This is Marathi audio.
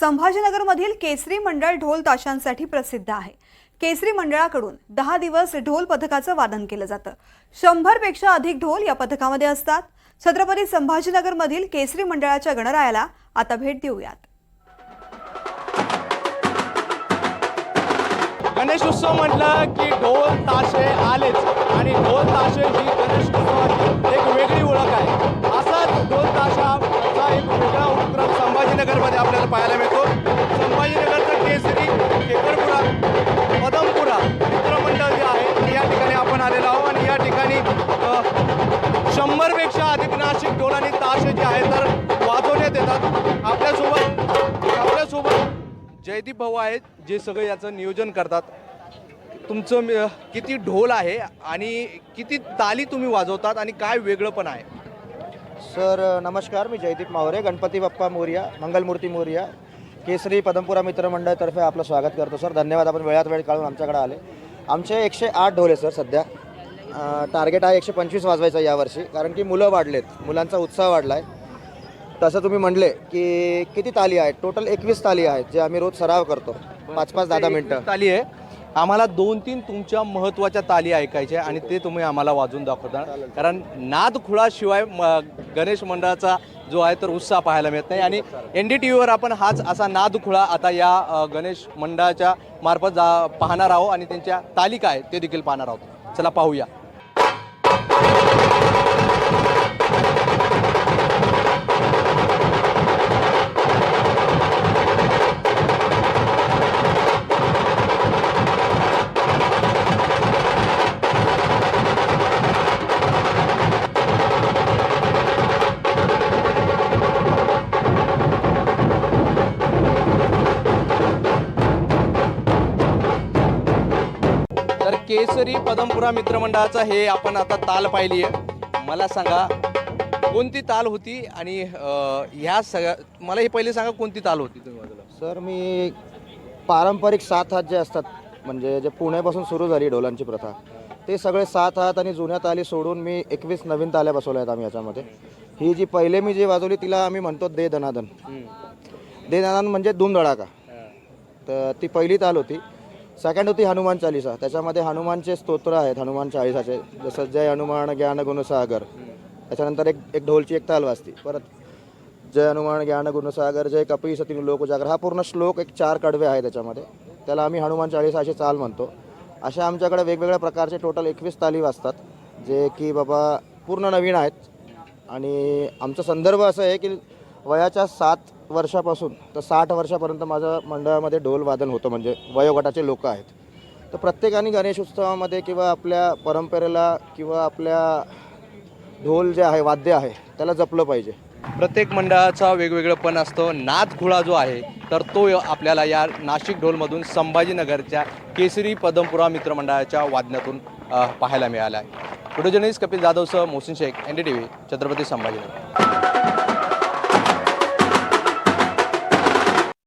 संभाजीनगरमधील केसरी मंडळ ढोल ताशांसाठी प्रसिद्ध आहे. केसरी मंडळाकडून दहा दिवस ढोल पथकाचं वादन केलं जातं. शंभरपेक्षा अधिक ढोल या पथकामध्ये असतात. छत्रपती संभाजीनगरमधील केसरी मंडळाच्या गणरायाला आता भेट देऊयात. गणेश उत्सव म्हटलं की ढोल ताशे आलेच आणि ढोल ताशे ही गणेश उत्सवाची एक वेगळी ओळख आहे. असाच ढोल ताशाचा एक वेगळा उपक्रम संभाजीनगरमध्ये आपल्याला पाहायला मिळतो. शंभरपेक्षा अधिक नाशिक ढोल आणि ताशे जे आहेत तर वाजवण्यात येतात. आपल्यासोबत आपल्यासोबत जयदीप भाऊ आहेत जे सगळं याचं नियोजन करतात. तुमचं म- किती ढोल आहे आणि किती ताली तुम्ही वाजवतात आणि काय वेगळं पण आहे? सर नमस्कार. मी जयदीप मावरे गणपती बाप्पा मोरिया मंगलमूर्ती मोर्या केसरी पदमपुरा मित्रमंडळातर्फे आपलं स्वागत करतो सर. धन्यवाद. आपण वेळात वेळ काढून आमच्याकडे आले. आमचे एकशे आठ ढोल आहे सर सध्या. टार्गेट आहे एकशे पंचवीस वाजवायचं यावर्षी. कारण की मुलं वाढलेत. मुलांचा उत्साह वाढला आहे तसं तुम्ही म्हणले की किती ताली आहेत? टोटल एकवीस ताली आहेत जे आम्ही रोज सराव करतो. पाच पाच दहा दहा मिनटं. ताली आहे. आम्हाला दोन तीन तुमच्या महत्त्वाच्या ताली ऐकायच्या आणि ते तुम्ही आम्हाला वाजून दाखवता. कारण नाद खुळाशिवाय म- गणेश मंडळाचा जो आहे तर उत्साह पाहायला मिळत नाही. आणि एन डी टी व्हीवर आपण हाच असा नाद खुळा आता या गणेश मंडळाच्या मार्फत जा पाहणार आहोत आणि त्यांच्या ताली काय ते देखील पाहणार आहोत. चला पाहूया. केसरी पदमपुरा मित्रमंडळाचा हे आपण आता ताल पाहिली आहे मला सांगा कोणती ताल होती आणि ह्या सगळ्या मला हे पहिले सांगा कोणती ताल होती तुम्ही सर मी पारंपरिक सात हात जे असतात म्हणजे जे पुण्यापासून सुरू झाली ढोलांची प्रथा ते सगळे सात हात आणि जुन्या ताली सोडून मी एकवीस नवीन ताल्या बसवल्या आहेत आम्ही याच्यामध्ये. ही जी पहिले मी जी वाजवली तिला आम्ही म्हणतो दे दनादन दे दनादन म्हणजे धूम धडाका. तर ती पहिली ताल होती. सेकंड होती हनुमान चालिसा. त्याच्यामध्ये हनुमानचे स्तोत्र आहेत हनुमान चाळीसाचे जसं जय हनुमान ज्ञान गुणसागर त्याच्यानंतर एक एक ढोलची एक ताल वाजती. परत जय हनुमान ज्ञान गुणसागर जय कपी सतीन लोक उजागर हा पूर्ण श्लोक एक चार कडवे आहे त्याच्यामध्ये. त्याला आम्ही हनुमान चाळीसा अशी चाल म्हणतो. अशा आमच्याकडे वेगवेगळ्या प्रकारचे टोटल एकवीस ताली वाजतात जे की बाबा पूर्ण नवीन आहेत. आणि आमचा संदर्भ असं आहे की वयाच्या सात वर्षापासून तर साठ वर्षापर्यंत माझ्या मंडळामध्ये ढोलवादन होतं म्हणजे वयोगटाचे लोक आहेत. तर प्रत्येकाने गणेश उत्सवामध्ये किंवा आपल्या परंपरेला किंवा आपल्या ढोल जे आहे वाद्य आहे त्याला जपलं पाहिजे. प्रत्येक मंडळाचा वेगवेगळं पण असतं. नाद खुळा जो आहे तर तो आपल्याला या नाशिक ढोलमधून संभाजीनगरच्या केसरी पदमपुरा मित्रमंडळाच्या वादनातून पाहायला मिळाला आहे video journalist Kapil जाधवसह Mohsin Shaikh N D T V Chhatrapati Sambhajinagar.